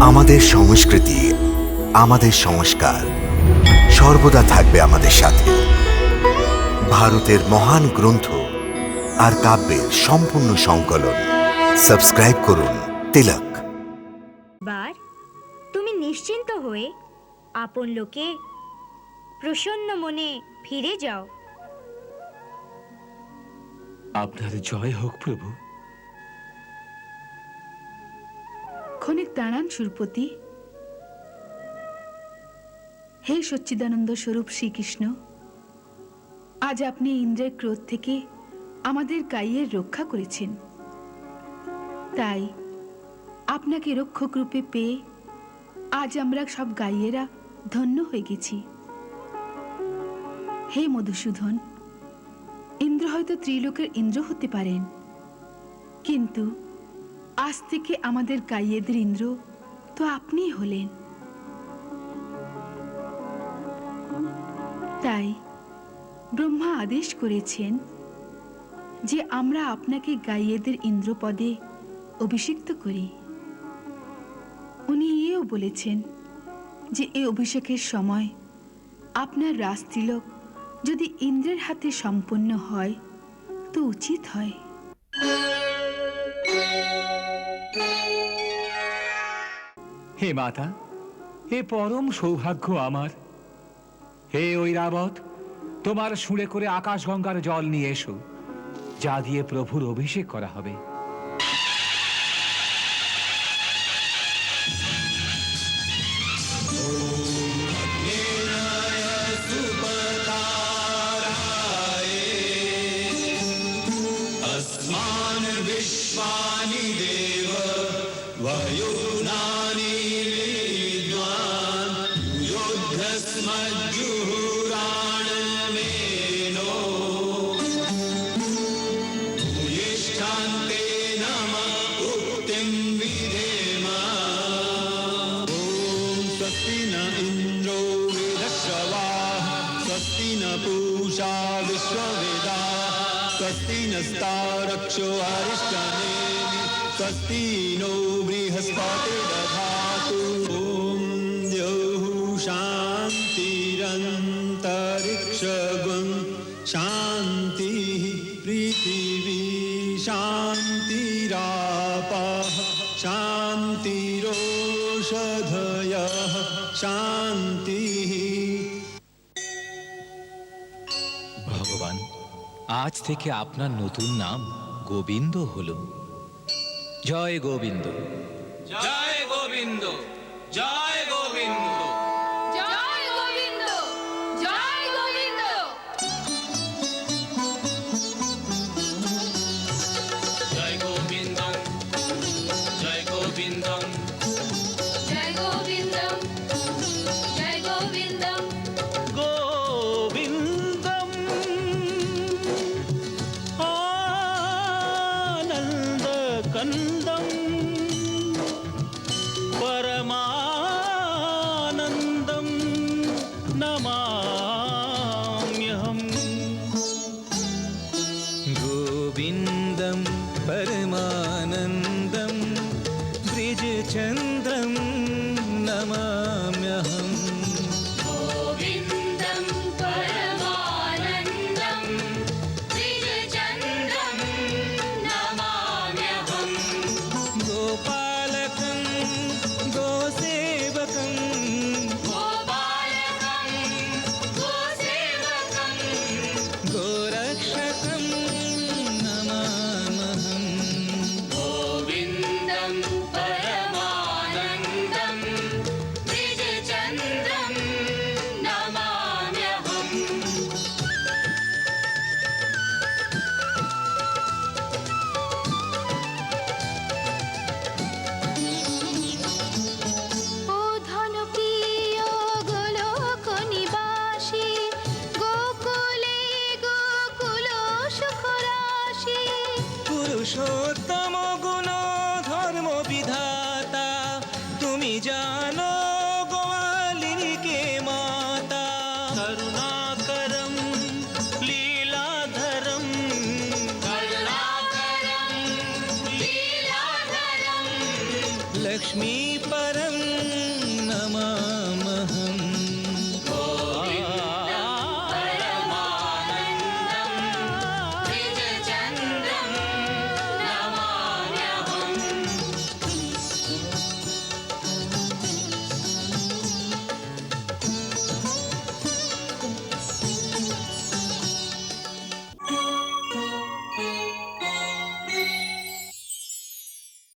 আমাদের সংস্কৃতি আমাদের সংস্কার সর্বদা থাকবে আমাদের সাথে। ভারতের মহান গ্রন্থ আর কাব্যের সম্পূর্ণ সংকলন। সাবস্ক্রাইব করুন তিলক। বার তুমি নিশ্চিন্ত হয়ে আপন লোকে প্রসন্ন মনে ফিরে যাও। আপনার জয় হোক প্রভু। ক্ষণিক দাঁড়ান সুরপতি। হে সচ্চিদানন্দ স্বরূপ শ্রীকৃষ্ণ, আজ আপনি ইন্দ্রের ক্রোধ থেকে আমাদের গাইয়ের রক্ষা করেছেন। তাই আপনাকে রক্ষক রূপে পেয়ে আজ আমরা সব গাইয়েরা ধন্য হয়ে গেছি। হে মধুসূদন, ইন্দ্র হয়তো ত্রিলোকের ইন্দ্র হতে পারেন, কিন্তু আজ থেকে আমাদের গাইয়েদের ইন্দ্র তো আপনিই হলেন। তাই ব্রহ্মা আদেশ করেছেন যে আমরা আপনাকে গাইয়েদের ইন্দ্রপদে অভিষিক্ত করি। উনি এও বলেছেন যে এই অভিষেকের সময় আপনার রাজতিলক যদি ইন্দ্রের হাতে সম্পন্ন হয়, তো উচিত হয়। হে মাতা, হে পরম সৌভাগ্য আমার। হে ঐরাবত, তোমার সুরে করে আকাশগঙ্গার জল নিয়ে এসো, যা দিয়ে প্রভুর অভিষেক করা হবে। Vayunani Vidvan Yodhasma Juhu स्वस्ति नस्तारक्षो अरिष्टनेमि स्वस्ति नो बृहस्पतिर्दधातु ॐ द्यौः शान्तिरन्तरिक्षगुं। शान्तिः पृथिवी शान्तिरापः। शान्तिरोषधयः। शान्तिः আজ থেকে আপনার নতুন নাম গোবিন্দ হল। জয় গোবিন্দ। জয় গোবিন্দ। জয় स्कन्दं परमानन्दं नमामि। ಲಕ್ಷ್ಮೀ